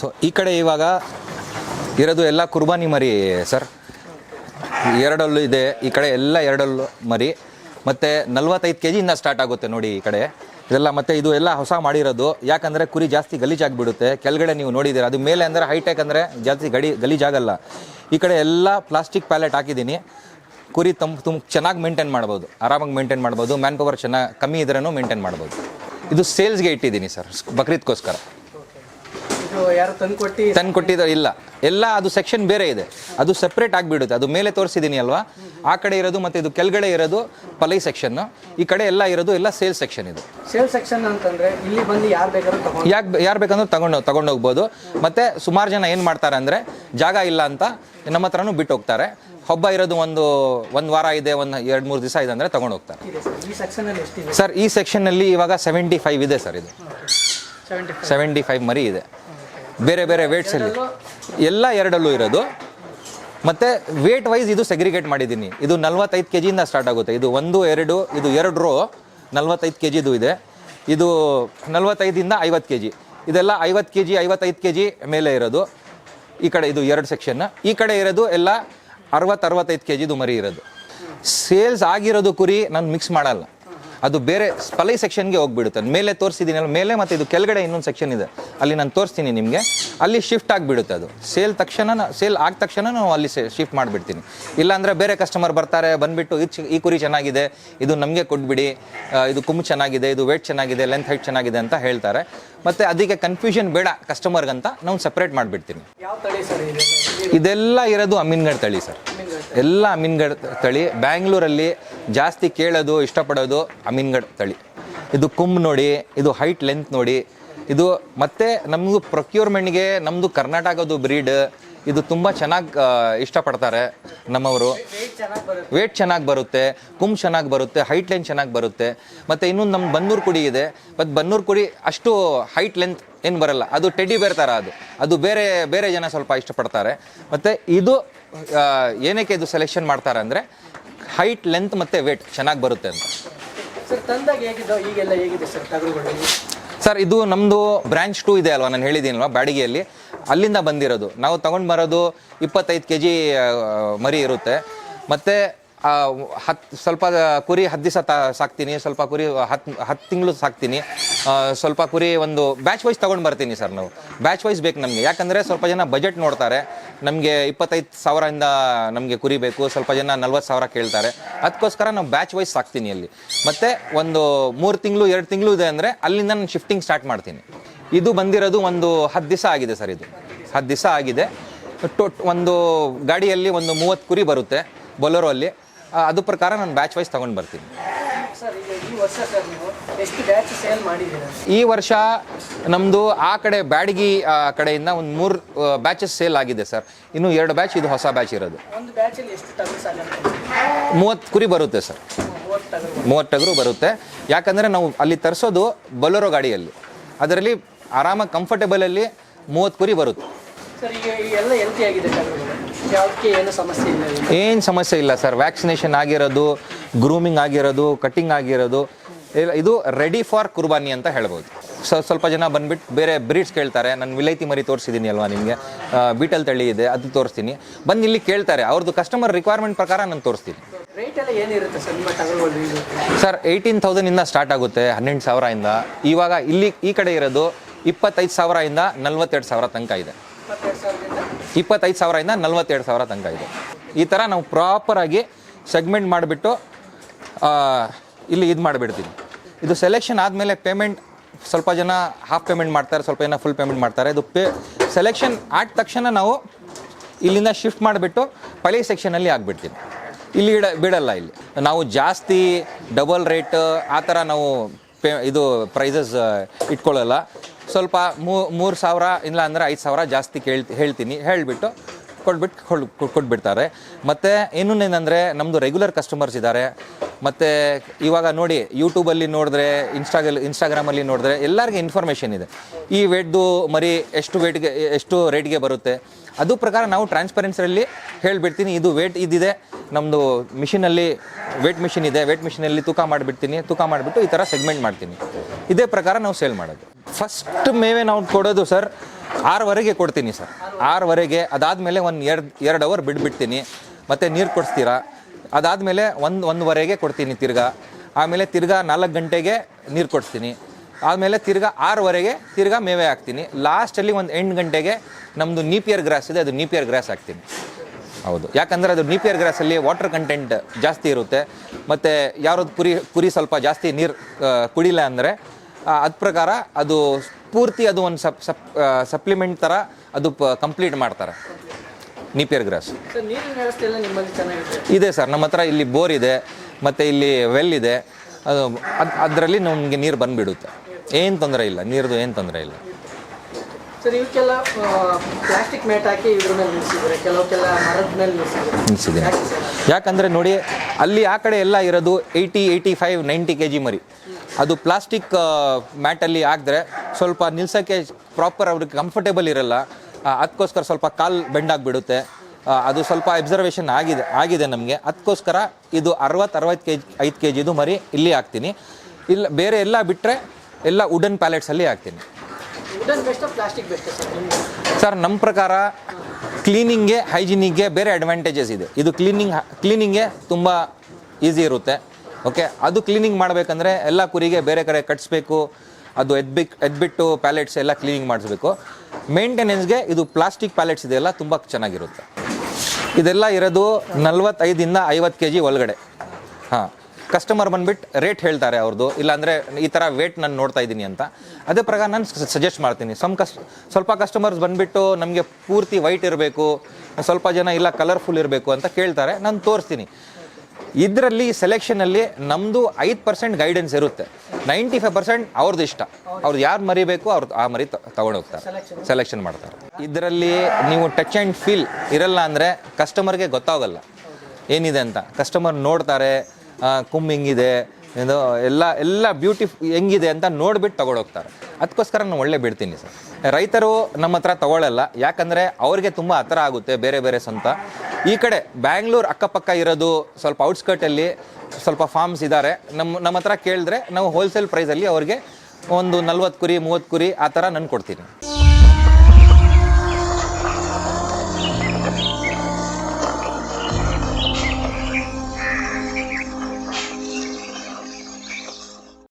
So ಈ ಕಡೆ ಇವಾಗ ಇರೋದು ಎಲ್ಲ ಕುರ್ಬಾನಿ ಮರಿ ಸರ್. ಎರಡಲ್ಲೂ ಇದೆ. ಈ ಕಡೆ ಎಲ್ಲ ಎರಡಲ್ಲೂ ಮರಿ. ಮತ್ತು ನಲ್ವತ್ತೈದು ಕೆ ಜಿಯಿಂದ ಸ್ಟಾರ್ಟ್ ಆಗುತ್ತೆ ನೋಡಿ ಈ ಕಡೆ. ಇದೆಲ್ಲ ಮತ್ತು ಇದು ಎಲ್ಲ ಹೊಸ ಮಾಡಿರೋದು. ಯಾಕಂದರೆ ಕುರಿ ಜಾಸ್ತಿ ಗಲೀಜಾಗಿಬಿಡುತ್ತೆ. ಕೆಳಗಡೆ ನೀವು ನೋಡಿದ್ದೀರ, ಅದು ಮೇಲೆ ಅಂದರೆ ಹೈಟೆಕ್ ಅಂದರೆ ಜಾಸ್ತಿ ಗಡಿ, ಗಲೀಜಾಗಲ್ಲ. ಈ ಕಡೆ ಎಲ್ಲ ಪ್ಲಾಸ್ಟಿಕ್ ಪ್ಯಾಲೆಟ್ ಹಾಕಿದ್ದೀನಿ. ಕುರಿ ತಮ್ ತುಂಬ ಚೆನ್ನಾಗಿ ಮೇಂಟೈನ್ ಮಾಡ್ಬೋದು. ಆರಾಮಾಗಿ ಮೇಂಟೈನ್ ಮಾಡ್ಬೋದು. ಮ್ಯಾನ್ ಪವರ್ ಚೆನ್ನಾಗಿ, ಕಮ್ಮಿ ಇದ್ರೂ ಮೇಂಟೈನ್ ಮಾಡ್ಬೋದು. ಇದು ಸೇಲ್ಸ್ಗೆ ಇಟ್ಟಿದ್ದೀನಿ ಸರ್ ಬಕ್ರೀದ್ಗೋಸ್ಕರ ಯಾರು ತಂದು ಕೊಟ್ಟು ತಂದು ಕೊಟ್ಟಿದ್ದು ಇಲ್ಲ. ಎಲ್ಲ ಅದು ಸೆಕ್ಷನ್ ಬೇರೆ ಇದೆ. ಅದು ಸೆಪ್ರೇಟ್ ಆಗಿಬಿಡುತ್ತೆ. ಅದು ಮೇಲೆ ತೋರಿಸಿದ್ದೀನಿ ಅಲ್ವಾ? ಆ ಕಡೆ ಇರೋದು ಮತ್ತು ಇದು ಕೆಳಗಡೆ ಇರೋದು ಪಲೈ ಸೆಕ್ಷನ್ ಈ ಕಡೆ ಎಲ್ಲ ಇರೋದು ಎಲ್ಲ ಸೇಲ್ ಸೆಕ್ಷನ್ ಇದು. ಸೇಲ್ ಸೆಕ್ಷನ್ ಅಂತಂದ್ರೆ ಇಲ್ಲಿ ಬಂದು ಯಾರು ಬೇಕಾದ್ರೂ ತಗೊಂಡು ಯಾಕೆ ಯಾರು ಬೇಕಂದ್ರೂ ತಗೊಂಡು ತಗೊಂಡೋಗ್ಬೋದು ಮತ್ತು ಸುಮಾರು ಜನ ಏನು ಮಾಡ್ತಾರೆ ಅಂದರೆ ಜಾಗ ಇಲ್ಲ ಅಂತ ನಮ್ಮ ಹತ್ರನೂ ಬಿಟ್ಟು ಹೋಗ್ತಾರೆ. ಹಬ್ಬ ಇರೋದು ಒಂದು ಒಂದು ವಾರ ಇದೆ ಒಂದು ಎರಡು ಮೂರು ದಿವಸ ಇದೆ ಅಂದರೆ ತಗೊಂಡು ಹೋಗ್ತಾರೆ. ಇದೆ ಸರ್. ಈ ಸೆಕ್ಷನ್ ಅಲ್ಲಿ ಎಷ್ಟಿದೆ? ಸರ್ ಈ ಸೆಕ್ಷನ್ನಲ್ಲಿ ಇವಾಗ ಸೆವೆಂಟಿ ಫೈವ್ ಇದೆ ಸರ್ ಇದು. ಸೆವೆಂಟಿ ಸೆವೆಂಟಿ ಫೈವ್ ಮರಿ ಇದೆ. ಬೇರೆ ಬೇರೆ ವೇಟ್ಸಲ್ಲಿ ಎಲ್ಲ ಎರಡಲ್ಲೂ ಇರೋದು. ಮತ್ತು ವೇಟ್ ವೈಸ್ ಇದು ಸೆಗ್ರಿಗೇಟ್ ಮಾಡಿದ್ದೀನಿ. ಇದು ನಲ್ವತ್ತೈದು ಕೆ ಜಿಯಿಂದ ಸ್ಟಾರ್ಟ್ ಆಗುತ್ತೆ. ಇದು ಒಂದು, ಎರಡು, ಇದು ಎರಡು ರೋ ನಲ್ವತ್ತೈದು ಕೆ ಜಿದು ಇದೆ. ಇದು ನಲ್ವತ್ತೈದಿಂದ ಐವತ್ತು ಕೆ ಜಿ ಇದೆಲ್ಲ ಐವತ್ತು ಕೆ ಜಿ ಐವತ್ತೈದು ಕೆ ಜಿ ಮೇಲೆ ಇರೋದು. ಈ ಕಡೆ ಇದು ಎರಡು ಸೆಕ್ಷನ್ ಈ ಕಡೆ ಇರೋದು ಎಲ್ಲ ಅರವತ್ತು, ಅರವತ್ತೈದು ಕೆ ಜಿದು ಮರಿ ಇರೋದು. ಸೇಲ್ಸ್ ಆಗಿರೋದು ಕುರಿ ನಾನು ಮಿಕ್ಸ್ ಮಾಡಲ್ಲ. ಅದು ಬೇರೆ ಸ್ಪಲೈ ಸೆಕ್ಷನ್ಗೆ ಹೋಗ್ಬಿಡುತ್ತೆ. ಮೇಲೆ ತೋರಿಸಿದ್ದೀನಿ ಮೇಲೆ ಮತ್ತು ಇದು ಕೆಳಗಡೆ ಇನ್ನೊಂದು ಸೆಕ್ಷನ್ ಇದೆ. ಅಲ್ಲಿ ನಾನು ತೋರಿಸ್ತೀನಿ ನಿಮಗೆ. ಅಲ್ಲಿ ಶಿಫ್ಟ್ ಆಗಿಬಿಡುತ್ತೆ ಅದು. ಸೇಲ್ ತಕ್ಷಣ ಸೇಲ್ ಆದ ತಕ್ಷಣ ನಾವು ಅಲ್ಲಿ ಶಿಫ್ಟ್ ಮಾಡಿಬಿಡ್ತೀನಿ. ಇಲ್ಲಾಂದರೆ ಬೇರೆ ಕಸ್ಟಮರ್ ಬರ್ತಾರೆ ಬಂದುಬಿಟ್ಟು ಈ ಚಿ- ಈ ಕುರಿ ಚೆನ್ನಾಗಿದೆ ಇದು ನಮಗೆ ಕೊಟ್ಬಿಡಿ ಇದು ಕುಮ್ಮು ಚೆನ್ನಾಗಿದೆ ಇದು ವೇಟ್ ಚೆನ್ನಾಗಿದೆ ಲೆಂತ್ ಹೈಟ್ ಚೆನ್ನಾಗಿದೆ ಅಂತ ಹೇಳ್ತಾರೆ. ಮತ್ತು ಅದಕ್ಕೆ ಕನ್ಫ್ಯೂಷನ್ ಬೇಡ ಕಸ್ಟಮರ್ಗಂತ ನಾವು ಸಪ್ರೇಟ್ ಮಾಡಿಬಿಡ್ತೀನಿ. ಯಾವ ತಳಿ ಸರ್ ಇದೆ? ಇದೆಲ್ಲ ಇರೋದು ಅಮೀನ್ಗಢ ತಳಿ ಸರ್. ಎಲ್ಲ ಅಮೀನ್ಗಢ ತಳಿ. ಬ್ಯಾಂಗ್ಳೂರಲ್ಲಿ ಜಾಸ್ತಿ ಕೇಳೋದು, ಇಷ್ಟಪಡೋದು ಅಮೀನ್ಗಡ್ ತಳಿ. ಇದು ಕುಂಬ್ ನೋಡಿ, ಇದು ಹೈಟ್ ಲೆಂತ್ ನೋಡಿ, ಇದು ಮತ್ತೆ ನಮ್ಮದು ಪ್ರೊಕ್ಯೂರ್ಮೆಂಟ್ಗೆ ನಮ್ಮದು ಕರ್ನಾಟಕದ್ದು ಬ್ರೀಡ್, ಇದು ತುಂಬ ಚೆನ್ನಾಗಿ ಇಷ್ಟಪಡ್ತಾರೆ ನಮ್ಮವರು. ವೇಟ್ ಚೆನ್ನಾಗಿ ಬರುತ್ತೆ, ಕುಂಬ್ ಚೆನ್ನಾಗಿ ಬರುತ್ತೆ, ಹೈಟ್ ಲೆಂತ್ ಚೆನ್ನಾಗಿ ಬರುತ್ತೆ. ಮತ್ತು ಇನ್ನೊಂದು ನಮ್ಮ ಬನ್ನೂರು ಕುಡಿ ಇದೆ. ಮತ್ತು ಬನ್ನೂರು ಕುಡಿ ಅಷ್ಟು ಹೈಟ್ ಲೆಂತ್ ಏನು ಬರಲ್ಲ, ಅದು ಟೆಡಿ ಬೇರ್ ಥರ ಅದು. ಅದು ಬೇರೆ ಬೇರೆ ಜನ ಸ್ವಲ್ಪ ಇಷ್ಟಪಡ್ತಾರೆ. ಮತ್ತು ಇದು ಏನಕ್ಕೆ ಇದು ಸೆಲೆಕ್ಷನ್ ಮಾಡ್ತಾರೆ ಅಂದರೆ ಹೈಟ್ ಲೆಂತ್ ಮತ್ತು ವೇಟ್ ಚೆನ್ನಾಗಿ ಬರುತ್ತೆ ಅಂತ. ಸರ್ ತಂದಾಗ ಹೇಗಿದ್ದೋ? ಈಗೆಲ್ಲ ಹೇಗಿದೆ ಸರ್ ಟಗರುಗಳು ಸರ್ ಇದು ನಮ್ಮದು ಬ್ರಾಂಚ್ ಟೂ ಇದೆ ಅಲ್ವಾ? ನಾನು ಹೇಳಿದ್ದೀನಲ್ವಾ ಬ್ಯಾಡಿಗೆಯಲ್ಲಿ. ಅಲ್ಲಿಂದ ಬಂದಿರೋದು. ನಾವು ತಗೊಂಡು ಬರೋದು ಇಪ್ಪತ್ತೈದು ಕೆ ಜಿ ಮರಿ ಇರುತ್ತೆ. ಮತ್ತು ಹತ್ತು ಸ್ವಲ್ಪ ಕುರಿ ಹತ್ತು ದಿವಸ ತ, ಸಾಕ್ತೀನಿ, ಸ್ವಲ್ಪ ಕುರಿ ಹತ್ತು ಹತ್ತು ತಿಂಗಳು ಸಾಕ್ತೀನಿ. ಸ್ವಲ್ಪ ಕುರಿ ಒಂದು ಬ್ಯಾಚ್ ವೈಸ್ ತೊಗೊಂಡು ಬರ್ತೀನಿ ಸರ್ ನಾವು. ಬ್ಯಾಚ್ ವೈಸ್ ಬೇಕು ನಮಗೆ. ಯಾಕಂದರೆ ಸ್ವಲ್ಪ ಜನ ಬಜೆಟ್ ನೋಡ್ತಾರೆ. ನಮಗೆ ಇಪ್ಪತ್ತೈದು ಸಾವಿರದಿಂದ ನಮಗೆ ಕುರಿ ಬೇಕು. ಸ್ವಲ್ಪ ಜನ ನಲ್ವತ್ತು ಸಾವಿರ ಕೇಳ್ತಾರೆ. ಅದಕ್ಕೋಸ್ಕರ ನಾವು ಬ್ಯಾಚ್ ವೈಸ್ ಸಾಕ್ತೀನಿ ಅಲ್ಲಿ. ಮತ್ತು ಒಂದು ಮೂರು ತಿಂಗಳು, ಎರಡು ತಿಂಗಳು ಇದೆ ಅಂದರೆ ಅಲ್ಲಿಂದ ನಾನು ಶಿಫ್ಟಿಂಗ್ ಸ್ಟಾರ್ಟ್ ಮಾಡ್ತೀನಿ. ಇದು ಬಂದಿರೋದು ಒಂದು ಹತ್ತು ದಿವಸ ಆಗಿದೆ ಸರ್ ಇದು. ಹತ್ತು ದಿವಸ ಆಗಿದೆ. ಟೊ ಒಂದು ಗಾಡಿಯಲ್ಲಿ ಒಂದು ಮೂವತ್ತು ಕುರಿ ಬರುತ್ತೆ. ಬೊಲೊರೋ ಅಲ್ಲಿ. ಅದು ಪ್ರಕಾರ ನಾನು ಬ್ಯಾಚ್ ವೈಸ್ ತಗೊಂಡು ಬರ್ತೀನಿ. ಸರ್ ಈ ವರ್ಷ ನಮ್ಮದು ಆ ಕಡೆ ಬ್ಯಾಡಗಿ ಆ, ಕಡೆಯಿಂದ ಒಂದು ಮೂರು ಬ್ಯಾಚಸ್ ಸೇಲ್ ಆಗಿದೆ ಸರ್. ಇನ್ನು ಎರಡು ಬ್ಯಾಚ್ ಇದು ಹೊಸ ಬ್ಯಾಚ್ ಇರೋದು. ಮೂವತ್ತು ಕುರಿ ಬರುತ್ತೆ ಸರ್. ಮೂವತ್ತಗರು ಟಗರು. ಮೂವತ್ತು ಟಗರು ಬರುತ್ತೆ. ಯಾಕಂದರೆ ನಾವು ಅಲ್ಲಿ ತರಿಸೋದು ಬೊಲೊರೋ ಗಾಡಿಯಲ್ಲಿ. ಅದರಲ್ಲಿ ಆರಾಮಾಗಿ ಕಂಫರ್ಟೇಬಲಲ್ಲಿ ಮೂವತ್ತು ಕುರಿ ಬರುತ್ತೆ. ಏನು ಸಮಸ್ಯೆ ಇಲ್ಲ ಇಲ್ಲಿ. ಏನು ಸಮಸ್ಯೆ ಇಲ್ಲ ಸರ್. ವ್ಯಾಕ್ಸಿನೇಷನ್ ಆಗಿರೋದು ಗ್ರೂಮಿಂಗ್ ಆಗಿರೋದು ಕಟಿಂಗ್ ಆಗಿರೋದು ಇಲ್ಲ- ಇದು ರೆಡಿ ಫಾರ್ ಕುರ್ಬಾನಿ ಅಂತ ಹೇಳ್ಬೋದು. ಸೊ ಸ್ವಲ್ಪ ಜನ ಬಂದ್ಬಿಟ್ಟು ಬೇರೆ ಬ್ರೀಡ್ಸ್ ಕೇಳ್ತಾರೆ. ನಾನು ವಿಲೈತಿ ಮರಿ ತೋರಿಸಿದ್ದೀನಿ ಅಲ್ವಾ ನಿಮಗೆ? ಬೀಟಲ್ ತಳಿ ಇದೆ ಅದು ತೋರಿಸ್ತೀನಿ. ಬಂದು ಇಲ್ಲಿ ಕೇಳ್ತಾರೆ. ಅವ್ರದ್ದು ಕಸ್ಟಮರ್ ರಿಕ್ವೈರ್ಮೆಂಟ್ ಪ್ರಕಾರ ನಾನು ತೋರಿಸ್ತೀನಿ. ಸರ್ ಏಯ್ಟೀನ್ ತೌಸಂಡಿಂದ ಸ್ಟಾರ್ಟ್ ಆಗುತ್ತೆ ಹನ್ನೆರಡು ಸಾವಿರದಿಂದ ಇವಾಗ ಇಲ್ಲಿ ಈ ಕಡೆ ಇರೋದು ಇಪ್ಪತ್ತೈದು ಸಾವಿರದಿಂದ ನಲ್ವತ್ತೆರಡು ಸಾವಿರ ತನಕ ಇದೆ. ಇಪ್ಪತ್ತೈದು ಸಾವಿರದಿಂದ ನಲ್ವತ್ತೆರಡು ಸಾವಿರ ತನಕ ಇದೆ. ಈ ಥರ ನಾವು ಪ್ರಾಪರಾಗಿ ಸೆಗ್ಮೆಂಟ್ ಮಾಡಿಬಿಟ್ಟು ಇಲ್ಲಿ ಇದು ಮಾಡಿಬಿಡ್ತೀವಿ. ಇದು ಸೆಲೆಕ್ಷನ್ ಆದಮೇಲೆ ಪೇಮೆಂಟ್ ಸ್ವಲ್ಪ ಜನ ಹಾಫ್ ಪೇಮೆಂಟ್ ಮಾಡ್ತಾರೆ, ಸ್ವಲ್ಪ ಜನ ಫುಲ್ ಪೇಮೆಂಟ್ ಮಾಡ್ತಾರೆ. ಇದು ಪೇ ಸೆಲೆಕ್ಷನ್ ಆದ ತಕ್ಷಣ ನಾವು ಇಲ್ಲಿಂದ ಶಿಫ್ಟ್ ಮಾಡಿಬಿಟ್ಟು ಪಳಿ ಸೆಕ್ಷನಲ್ಲಿ ಆಗಿಬಿಡ್ತೀವಿ. ಇಲ್ಲಿ ಇಡ ಬಿಡಲ್ಲ ಇಲ್ಲಿ. ನಾವು ಜಾಸ್ತಿ ಡಬಲ್ ರೇಟ್ ಆ ಥರ ನಾವು ಪೇ, ಇದು ಪ್ರೈಸಸ್ ಇಟ್ಕೊಳ್ಳಲ್ಲ. ಸ್ವಲ್ಪ ಮೂರು ಸಾವಿರ ಇಲ್ಲ ಅಂದರೆ ಐದು ಸಾವಿರ ಜಾಸ್ತಿ ಕೇಳ್ತಿ, ಹೇಳ್ತೀನಿ. ಹೇಳಿಬಿಟ್ಟು ಕೊಟ್ಬಿಟ್ಟು ಕೊಡ್, ಕೊಟ್ಬಿಡ್ತಾರೆ. ಮತ್ತು ಇನ್ನೊಂದೇನೆಂದರೆ ನಮ್ಮದು ರೆಗ್ಯುಲರ್ ಕಸ್ಟಮರ್ಸ್ ಇದ್ದಾರೆ ಮತ್ತು ಇವಾಗ ನೋಡಿ ಯೂಟ್ಯೂಬಲ್ಲಿ ನೋಡಿದ್ರೆ ಇನ್ಸ್ಟಾಗಲ್ ಇನ್ಸ್ಟಾಗ್ರಾಮಲ್ಲಿ ನೋಡಿದ್ರೆ ಎಲ್ಲರಿಗೆ ಇನ್ಫಾರ್ಮೇಷನ್ ಇದೆ. ಈ ವೇಟ್ದು ಮರಿ ಎಷ್ಟು ವೇಟ್ಗೆ ಎಷ್ಟು ರೇಟ್ಗೆ ಬರುತ್ತೆ? ಅದು ಪ್ರಕಾರ ನಾವು ಟ್ರಾನ್ಸ್ಪರೆನ್ಸಿಯಲ್ಲಿ ಹೇಳಿಬಿಡ್ತೀನಿ, ಇದು ವೇಟ್ ಇದಿದೆ ನಮ್ಮದು ಮಿಷಿನಲ್ಲಿ ವೇಟ್ ಮಿಷಿನ್ ಇದೆ ವೇಟ್ ಮಿಷಿನಲ್ಲಿ ತೂಕ ಮಾಡಿಬಿಡ್ತೀನಿ, ತೂಕ ಮಾಡಿಬಿಟ್ಟು ಈ ಥರ ಸೆಗ್ಮೆಂಟ್ ಮಾಡ್ತೀನಿ. ಇದೇ ಪ್ರಕಾರ ನಾವು ಸೇಲ್ ಮಾಡೋದು. ಫಸ್ಟ್ ಮೇವೆ ನಾವು ಕೊಡೋದು ಸರ್ ಆರವರೆಗೆ ಕೊಡ್ತೀನಿ ಸರ್ ಆರವರೆಗೆ, ಅದಾದಮೇಲೆ ಒಂದು ಎರಡು ಎರಡು ಅವರ್ ಬಿಟ್ಬಿಡ್ತೀನಿ ಮತ್ತು ನೀರು ಕೊಡಿಸ್ತೀರಾ? ಅದಾದಮೇಲೆ ಒಂದು, ಒಂದುವರೆಗೆ ಕೊಡ್ತೀನಿ ತಿರ್ಗಾ. ಆಮೇಲೆ ತಿರ್ಗಾ ನಾಲ್ಕು ಗಂಟೆಗೆ ನೀರು ಕೊಡಿಸ್ತೀನಿ. ಆಮೇಲೆ ತಿರ್ಗಾ ಆರವರೆಗೆ ತಿರ್ಗಾ ಮೇವೆ ಹಾಕ್ತೀನಿ. ಲಾಸ್ಟಲ್ಲಿ ಒಂದು ಎಂಟು ಗಂಟೆಗೆ ನಮ್ಮದು ನೀಪಿಯರ್ ಗ್ರಾಸ್ ಇದೆ ಅದು ನೀಪಿಯರ್ ಗ್ರಾಸ್ ಹಾಕ್ತೀನಿ. ಹೌದು. ಯಾಕಂದರೆ ಅದು ನೀಪಿಯರ್ ಗ್ರಾಸಲ್ಲಿ ವಾಟರ್ ಕಂಟೆಂಟ್ ಜಾಸ್ತಿ ಇರುತ್ತೆ. ಮತ್ತು ಯಾರದ್ದು ಕುರಿ ಕುರಿ ಸ್ವಲ್ಪ ಜಾಸ್ತಿ ನೀರು ಕುಡಿಲ್ಲ ಅಂದರೆ ಅದ ಪ್ರಕಾರ ಅದು ಪೂರ್ತಿ ಅದು ಒಂದು ಸಪ್ ಸಪ್ ಸಪ್ಲಿಮೆಂಟ್ ಥರ ಅದು ಪ ಕಂಪ್ಲೀಟ್ ಮಾಡ್ತಾರೆ. ನೀಪಿಯರ್ ಗ್ರಾಸ್ ಇದೆ ಸರ್. ನಮ್ಮ ಹತ್ರ ಇಲ್ಲಿ ಬೋರ್ ಇದೆ ಮತ್ತು ಇಲ್ಲಿ ವೆಲ್ ಇದೆ. ಅದು ಅದು ಅದರಲ್ಲಿ ನಮಗೆ ನೀರು ಬಂದುಬಿಡುತ್ತೆ. ಏನು ತೊಂದರೆ ಇಲ್ಲ ನೀರದು ಏನು ತೊಂದರೆ ಇಲ್ಲ. ಸರ್ ಇವಕ್ಕೆಲ್ಲ ಪ್ಲಾಸ್ಟಿಕ್ ಮ್ಯಾಟ್ ಹಾಕಿ ಇದ್ರ ಮೇಲೆ ನಿಲ್ಸಿದ್ದಾರೆ ಕೆಲವಕ್ಕೆಲ್ಲ ಮರದ ಮೇಲೆ ನಿಲ್ಸಿದ್ದಾರೆ ನಿಲ್ಸಿದ್ದೀನಿ ಯಾಕಂದರೆ ನೋಡಿ ಅಲ್ಲಿ ಆ ಕಡೆ ಎಲ್ಲ ಇರೋದು eighty eighty five ninety K G ಮರಿ ಅದು ಪ್ಲಾಸ್ಟಿಕ್ ಮ್ಯಾಟಲ್ಲಿ ಹಾಕಿದ್ರೆ ಸ್ವಲ್ಪ ನಿಲ್ಸೋಕ್ಕೆ ಪ್ರಾಪರ್ ಅವ್ರಿಗೆ ಕಂಫರ್ಟೇಬಲ್ ಇರಲ್ಲ. ಅದಕ್ಕೋಸ್ಕರ ಸ್ವಲ್ಪ ಕಾಲ್ ಬೆಂಡ್ ಆಗಿಬಿಡುತ್ತೆ. ಅದು ಸ್ವಲ್ಪ ಅಬ್ಸರ್ವೇಷನ್ ಆಗಿದೆ ಆಗಿದೆ ನಮಗೆ. ಅದಕ್ಕೋಸ್ಕರ ಇದು ಅರವತ್ತು ಅರವತ್ತು ಕೆ ಜಿ ಐದು ಕೆ ಜಿದು ಮರಿ ಇಲ್ಲಿ ಹಾಕ್ತೀನಿ. ಇಲ್ಲ ಬೇರೆ ಎಲ್ಲ ಬಿಟ್ಟರೆ ಎಲ್ಲ ವುಡನ್ ಪ್ಯಾಲೆಟ್ಸಲ್ಲಿ ಹಾಕ್ತೀನಿ. ಸರ್ ನಮ್ಮ ಪ್ರಕಾರ ಕ್ಲೀನಿಂಗ್ಗೆ ಹೈಜಿನಿಗೆ ಬೇರೆ ಅಡ್ವಾಂಟೇಜಸ್ ಇದೆ. ಇದು ಕ್ಲೀನಿಂಗ್ ಕ್ಲೀನಿಂಗ್ಗೆ ತುಂಬ ಈಸಿ ಇರುತ್ತೆ. ಓಕೆ ಅದು ಕ್ಲೀನಿಂಗ್ ಮಾಡಬೇಕಂದ್ರೆ ಎಲ್ಲ ಕುರಿಗೆ ಬೇರೆ ಕಡೆ ಕಟ್ಸ್ಬೇಕು ಅದು ಎದ್ಬಿಕ್ ಎದ್ಬಿಟ್ಟು ಪ್ಯಾಲೆಟ್ಸ್ ಎಲ್ಲ ಕ್ಲೀನಿಂಗ್ ಮಾಡಿಸ್ಬೇಕು. ಮೇಂಟೆನೆನ್ಸ್ಗೆ ಇದು ಪ್ಲಾಸ್ಟಿಕ್ ಪ್ಯಾಲೆಟ್ಸ್ ಇದೆಲ್ಲ ತುಂಬ ಚೆನ್ನಾಗಿರುತ್ತೆ. ಇದೆಲ್ಲ ಇರೋದು ನಲ್ವತ್ತೈದಿಂದ ಐವತ್ತು ಕೆ ಜಿ ಒಳಗಡೆ. ಹಾಂ. ಕಸ್ಟಮರ್ ಬಂದ್ಬಿಟ್ಟು ರೇಟ್ ಹೇಳ್ತಾರೆ ಅವ್ರದ್ದು ಇಲ್ಲಾಂದರೆ ಈ ಥರ ವೇಟ್ ನಾನು ನೋಡ್ತಾ ಇದ್ದೀನಿ ಅಂತ. ಅದೇ ಪ್ರಕಾರ ನಾನು ಸಜೆಸ್ಟ್ ಮಾಡ್ತೀನಿ. ಸಮ್ ಕಸ್ ಸ್ವಲ್ಪ ಕಸ್ಟಮರ್ಸ್ ಬಂದುಬಿಟ್ಟು ನಮಗೆ ಪೂರ್ತಿ ವೈಟ್ ಇರಬೇಕು, ಸ್ವಲ್ಪ ಜನ ಇಲ್ಲ ಕಲರ್ಫುಲ್ ಇರಬೇಕು ಅಂತ ಕೇಳ್ತಾರೆ. ನಾನು ತೋರಿಸ್ತೀನಿ. ಇದರಲ್ಲಿ ಸೆಲೆಕ್ಷನಲ್ಲಿ ನಮ್ಮದು ಐದು ಪರ್ಸೆಂಟ್ ಗೈಡೆನ್ಸ್ ಇರುತ್ತೆ. ನೈಂಟಿ ಫೈವ್ ಪರ್ಸೆಂಟ್ ಅವ್ರದ್ದು ಇಷ್ಟ. ಅವ್ರದ್ದು ಯಾರು ಮರಿಬೇಕು ಅವ್ರದ್ದು ಆ ಮರಿ ತಗೊಂಡೋಗ್ತಾರೆ ಸೆಲೆಕ್ಷನ್ ಮಾಡ್ತಾರೆ. ಇದರಲ್ಲಿ ನೀವು ಟಚ್ ಆ್ಯಂಡ್ ಫೀಲ್ ಇರಲ್ಲ ಅಂದರೆ ಕಸ್ಟಮರ್ಗೆ ಗೊತ್ತಾಗಲ್ಲ. ಏನಿದೆ ಅಂತ. ಕಸ್ಟಮರ್ ನೋಡ್ತಾರೆ. ಕುಮ್ ಹೆಂಗಿದೆ ಇದು ಎಲ್ಲ ಎಲ್ಲ ಬ್ಯೂಟಿ ಹೆಂಗಿದೆ ಅಂತ ನೋಡ್ಬಿಟ್ಟು ತಗೊಳೋಗ್ತಾರೆ ಅದಕ್ಕೋಸ್ಕರ ನಾನು ಒಳ್ಳೆ ಬಿಡ್ತೀನಿ ಸರ್. ರೈತರು ನಮ್ಮ ಹತ್ರ ತಗೊಳ್ಳಲ್ಲ ಯಾಕಂದರೆ ಅವ್ರಿಗೆ ತುಂಬ ಹತ್ರ ಆಗುತ್ತೆ, ಬೇರೆ ಬೇರೆ ಸ್ವಂತ. ಈ ಕಡೆ ಬ್ಯಾಂಗ್ಳೂರು ಅಕ್ಕಪಕ್ಕ ಇರೋದು ಸ್ವಲ್ಪ ಔಟ್ಸ್ಕರ್ಟಲ್ಲಿ ಸ್ವಲ್ಪ ಫಾರ್ಮ್ಸ್ ಇದ್ದಾರೆ ನಮ್ಮ ನಮ್ಮ ಹತ್ರ ಕೇಳಿದ್ರೆ ನಾವು ಹೋಲ್ಸೇಲ್ ಪ್ರೈಸಲ್ಲಿ ಅವ್ರಿಗೆ ಒಂದು ನಲ್ವತ್ತು ಕುರಿ, ಮೂವತ್ತು ಕುರಿ ಆ ಥರ ನಾನು ಕೊಡ್ತೀನಿ.